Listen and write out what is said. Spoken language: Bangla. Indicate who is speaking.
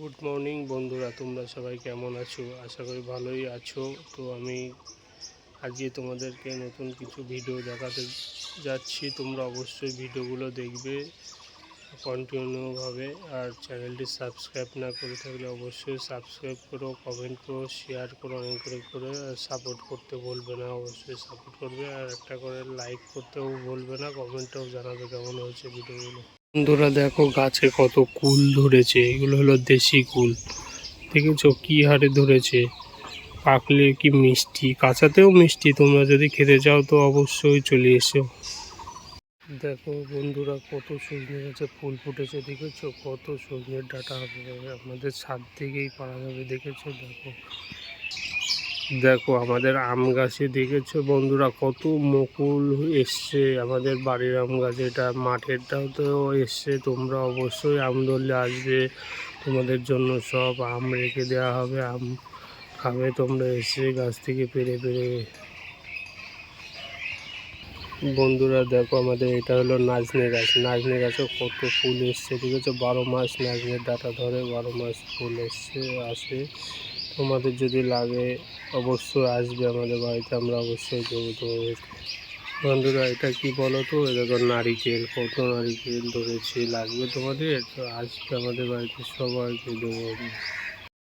Speaker 1: গুড মর্নিং বন্ধুরা, তোমরা সবাই কেমন আছো? আশা করি ভালোই আছো। তো আমি আজকে তোমাদেরকে নতুন কিছু ভিডিও দেখাতে যাচ্ছি। তোমরা অবশ্যই ভিডিওগুলো দেখবে কন্টিনিউভাবে আর চ্যানেলটি সাবস্ক্রাইব না করে থাকলে অবশ্যই সাবস্ক্রাইব করো কমেন্ট করো শেয়ার করো করে করে সাপোর্ট করতে বলবে না, অবশ্যই সাপোর্ট করবে। আর একটা করে লাইক করতেও বলবে না কমেন্টেও জানাবে কেমন হয়েছে ভিডিওগুলো বন্ধুরা দেখো গাছে কত কুল ধরেছে, এগুলো হলো দেশি কুল। দেখেছ কি হারে ধরেছে? পাকলে কি মিষ্টি? কাঁচাতেও মিষ্টি, তোমরা যদি খেতে চাও তো অবশ্যই চলে এসো। দেখো বন্ধুরা কত সজনে গাছে ফুল ফুটেছে, দেখেছ? কত সজনের ডাটা হবে, আমাদের ছাদ থেকেই পাওয়া যাবে দেখেছ? দেখো। দেখো, আমাদের আম গাছে দেখেছ বন্ধুরা? কত মুকুল এসছে আমাদের বাড়ির আম গাছে। এটা মাঠেরটাও তো এসছে, তোমরা অবশ্যই আম ধরলে আসবে। তোমাদের জন্য সব আম রেখে দেওয়া হবে, আম খাবে তোমরা এসে গাছ থেকে পেরে পেরে। বন্ধুরা, দেখো আমাদের এটা হলো নাজনে গাছ। নাজনে গাছে কত ফুল এসছে ঠিক আছে বারো মাস নাজনের ডাটা ধরে বারো মাস ফুল এসছে আসে। তোমাদের যদি লাগে, অবশ্যই আসবে আমাদের বাড়িতে, আমরা অবশ্যই দেবো তোমাদের বন্ধুরা, এটা কি বলো তো এ দেখো নারিকেল কত নারিকেল ধরেছে, লাগবে তোমাদের? তো আসবে আমাদের বাড়িতে, সবাইকে দেবো